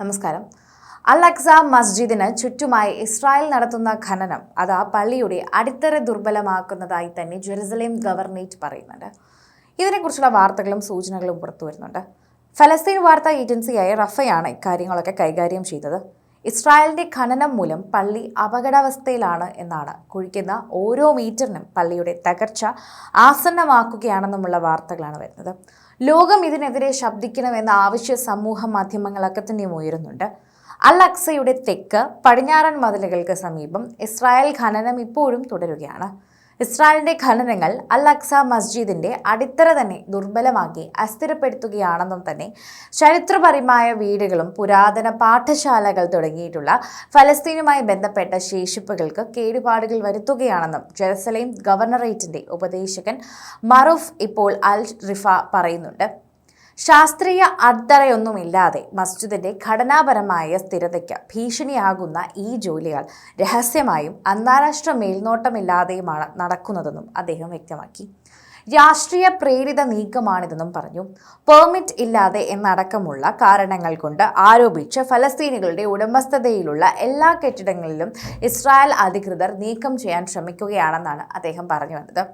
നമസ്കാരം. അൽ അക്സ മസ്ജിദിന് ചുറ്റുമായി ഇസ്രായേൽ നടത്തുന്ന ഖനനം അത് ആ പള്ളിയുടെ അടിത്തറ ദുർബലമാക്കുന്നതായി തന്നെ ജെറുസലേം ഗവർണേറ്റ് പറയുന്നുണ്ട്. ഇതിനെക്കുറിച്ചുള്ള വാർത്തകളും സൂചനകളും പുറത്തു വരുന്നുണ്ട് ഫലസ്തീൻ വാർത്താ ഏജൻസിയായ റഫയാണ് ഇക്കാര്യങ്ങളൊക്കെ കൈകാര്യം ചെയ്തത്. ഇസ്രായേലിന്റെ ഖനനം മൂലം പള്ളി അപകടാവസ്ഥയിലാണ് എന്നാണ്. കുഴിക്കുന്ന ഓരോ മീറ്ററിനും പള്ളിയുടെ തകർച്ച ആസന്നമാക്കുകയാണെന്നുമുള്ള വാർത്തകളാണ് വരുന്നത്. ലോകം ഇതിനെതിരെ ശബ്ദിക്കണമെന്ന ആവശ്യ സമൂഹ മാധ്യമങ്ങളൊക്കെ തന്നെയും ഉയരുന്നുണ്ട്. അൽ അക്സയുടെ തെക്ക് പടിഞ്ഞാറൻ മതിലുകൾക്ക് സമീപം ഇസ്രായേൽ ഖനനം ഇപ്പോഴും തുടരുകയാണ്. ഇസ്രായേലിന്റെ ഖനനങ്ങൾ അൽ അക്സ മസ്ജിദിന്റെ അടിത്തറ തന്നെ ദുർബലമാക്കി അസ്ഥിരപ്പെടുത്തുകയാണെന്നും തന്നെ ചരിത്രപരമായ വീടുകളും പുരാതന പാഠശാലകൾ തുടങ്ങിയിട്ടുള്ള ഫലസ്തീനുമായി ബന്ധപ്പെട്ട ശേഷിപ്പുകൾക്ക് കേടുപാടുകൾ വരുത്തുകയാണെന്നും ജെറുസലേം ഗവർണറേറ്റിന്റെ ഉപദേശകൻ മറൂഫ് ഇപ്പോൾ അൽ റിഫ പറയുന്നുണ്ട്. ശാസ്ത്രീയ അടിത്തറയൊന്നുമില്ലാതെ മസ്ജിദിന്റെ ഘടനാപരമായ സ്ഥിരതയ്ക്ക് ഭീഷണിയാകുന്ന ഈ ജോലികൾ രഹസ്യമായും അന്താരാഷ്ട്ര മേൽനോട്ടമില്ലാതെയുമാണ് നടക്കുന്നതെന്നും അദ്ദേഹം വ്യക്തമാക്കി. രാഷ്ട്രീയ പ്രേരിത നീക്കമാണിതെന്നും പറഞ്ഞു. പെർമിറ്റ് ഇല്ലാതെ എന്നടക്കമുള്ള കാരണങ്ങൾ കൊണ്ട് ആരോപിച്ച് ഫലസ്തീനികളുടെ ഉടമസ്ഥതയിലുള്ള എല്ലാ കെട്ടിടങ്ങളിലും ഇസ്രായേൽ അധികൃതർ നീക്കം ചെയ്യാൻ ശ്രമിക്കുകയാണെന്നാണ് അദ്ദേഹം പറഞ്ഞു വന്നത്.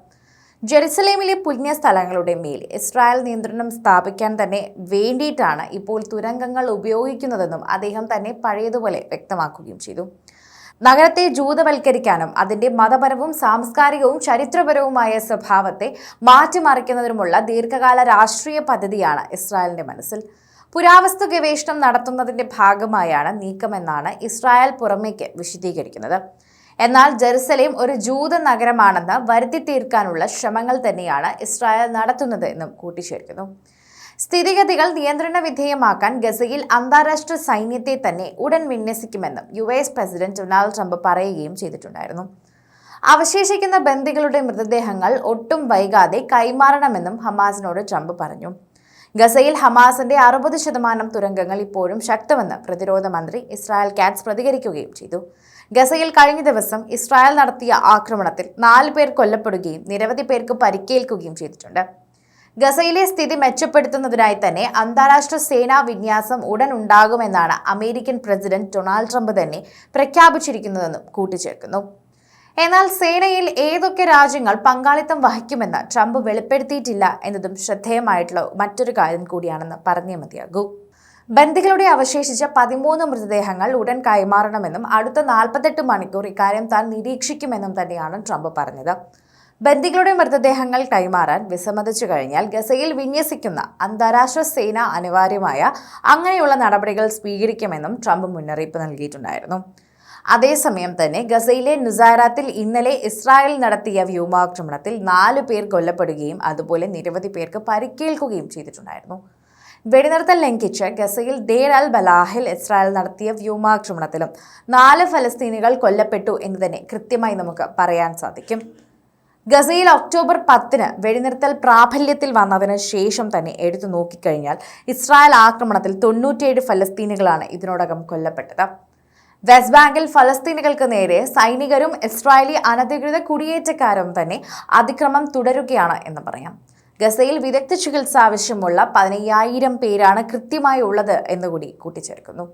ജെറുസലേമിലെ പുണ്യ സ്ഥലങ്ങളുടെ മേൽ ഇസ്രായേൽ നിയന്ത്രണം സ്ഥാപിക്കാൻ തന്നെ വേണ്ടിയിട്ടാണ് ഇപ്പോൾ തുരങ്കങ്ങൾ ഉപയോഗിക്കുന്നതെന്നും അദ്ദേഹം തന്നെ പഴയതുപോലെ വ്യക്തമാക്കുകയും ചെയ്തു. നഗരത്തെ ജൂതവൽക്കരിക്കാനും അതിന്റെ മതപരവും സാംസ്കാരികവും ചരിത്രപരവുമായ സ്വഭാവത്തെ മാറ്റിമറിക്കുന്നതിനുമുള്ള ദീർഘകാല രാഷ്ട്രീയ പദ്ധതിയാണ് ഇസ്രായേലിന്റെ മനസ്സിൽ. പുരാവസ്തു ഗവേഷണം നടത്തുന്നതിന്റെ ഭാഗമായാണ് നീക്കമെന്നാണ് ഇസ്രായേൽ പുറമേക്ക് വിശദീകരിക്കുന്നത്. എന്നാൽ ജെറുസലേം ഒരു ജൂത നഗരമാണെന്ന് വരുത്തി തീർക്കാനുള്ള ശ്രമങ്ങൾ തന്നെയാണ് ഇസ്രായേൽ നടത്തുന്നത് എന്നും കൂട്ടിച്ചേർക്കുന്നു. സ്ഥിതിഗതികൾ നിയന്ത്രണ വിധേയമാക്കാൻ ഗസയിൽ അന്താരാഷ്ട്ര സൈന്യത്തെ തന്നെ ഉടൻ വിന്യസിക്കുമെന്നും U S president Donald Trump പറയുകയും ചെയ്തിട്ടുണ്ടായിരുന്നു. അവശേഷിക്കുന്ന ബന്ദികളുടെ മൃതദേഹങ്ങൾ ഒട്ടും വൈകാതെ കൈമാറണമെന്നും ഹമാസിനോട് ട്രംപ് പറഞ്ഞു. ഗസയിൽ ഹമാസിന്റെ അറുപത് ശതമാനം തുരങ്കങ്ങൾ ഇപ്പോഴും ശക്തമെന്ന് പ്രതിരോധ മന്ത്രി ഇസ്രായേൽ കാറ്റ്സ് പ്രതികരിക്കുകയും ചെയ്തു. ഗസയിൽ കഴിഞ്ഞ ദിവസം ഇസ്രായേൽ നടത്തിയ ആക്രമണത്തിൽ നാല് പേർ കൊല്ലപ്പെടുകയും നിരവധി പേർക്ക് പരിക്കേൽക്കുകയും ചെയ്തിട്ടുണ്ട്. ഗസയിലെ സ്ഥിതി മെച്ചപ്പെടുത്തുന്നതിനായി തന്നെ അന്താരാഷ്ട്ര സേനാ വിന്യാസം ഉടൻ ഉണ്ടാകുമെന്നാണ് അമേരിക്കൻ പ്രസിഡന്റ് ഡൊണാൾഡ് ട്രംപ് തന്നെ പ്രഖ്യാപിച്ചിരിക്കുന്നതെന്നും കൂട്ടിച്ചേർക്കുന്നു. എന്നാൽ സേനയിൽ ഏതൊക്കെ രാജ്യങ്ങൾ പങ്കാളിത്തം വഹിക്കുമെന്ന് ട്രംപ് വെളിപ്പെടുത്തിയിട്ടില്ല എന്നതും ശ്രദ്ധേയമായിട്ടുള്ള മറ്റൊരു കാര്യം കൂടിയാണെന്ന് പറഞ്ഞേ മതിയാകൂ. ബന്ദികളുടെ അവശേഷിച്ച പതിമൂന്ന് മൃതദേഹങ്ങൾ ഉടൻ കൈമാറണമെന്നും അടുത്ത നാൽപ്പത്തെട്ട് മണിക്കൂർ ഇക്കാര്യം താൻ നിരീക്ഷിക്കുമെന്നും തന്നെയാണ് ട്രംപ് പറഞ്ഞത്. ബന്ദികളുടെ മൃതദേഹങ്ങൾ കൈമാറാൻ വിസമ്മതിച്ചു കഴിഞ്ഞാൽ ഗസയിൽ വിന്യസിക്കുന്ന അന്താരാഷ്ട്ര സേന അനിവാര്യമായ അങ്ങനെയുള്ള നടപടികൾ സ്വീകരിക്കുമെന്നും ട്രംപ് മുന്നറിയിപ്പ് നൽകിയിട്ടുണ്ടായിരുന്നു. അതേസമയം തന്നെ ഗസയിലെ നുസാരാത്തിൽ ഇന്നലെ ഇസ്രായേൽ നടത്തിയ വ്യോമാക്രമണത്തിൽ നാല് പേർ കൊല്ലപ്പെടുകയും അതുപോലെ നിരവധി പേർക്ക് പരിക്കേൽക്കുകയും ചെയ്തിട്ടുണ്ടായിരുന്നു. വെടിനിർത്തൽ ലംഘിച്ച് ഗസയിൽ ദേർ അൽ ബലാഹിൽ ഇസ്രായേൽ നടത്തിയ വ്യോമാക്രമണത്തിലും നാല് ഫലസ്തീനികൾ കൊല്ലപ്പെട്ടു എന്ന് തന്നെ കൃത്യമായി നമുക്ക് പറയാൻ സാധിക്കും. ഗസയിൽ ഒക്ടോബർ പത്തിന് വെടിനിർത്തൽ പ്രാബല്യത്തിൽ വന്നതിന് ശേഷം തന്നെ എടുത്തു നോക്കിക്കഴിഞ്ഞാൽ ഇസ്രായേൽ ആക്രമണത്തിൽ തൊണ്ണൂറ്റിയേഴ് ഫലസ്തീനികളാണ് ഇതിനോടകം കൊല്ലപ്പെട്ടത്. വെസ്റ്റ് ബാങ്കിൽ ഫലസ്തീനികൾക്ക് നേരെ സൈനികരും ഇസ്രായേലി അനധികൃത കുടിയേറ്റക്കാരും തന്നെ അതിക്രമം തുടരുകയാണ് എന്ന് പറയാം. ഗസയിൽ വിദഗ്ധ ചികിത്സ ആവശ്യമുള്ള പതിനയ്യായിരം പേരാണ് കൃത്യമായി ഉള്ളത് എന്നുകൂടി കൂട്ടിച്ചേർക്കുന്നു.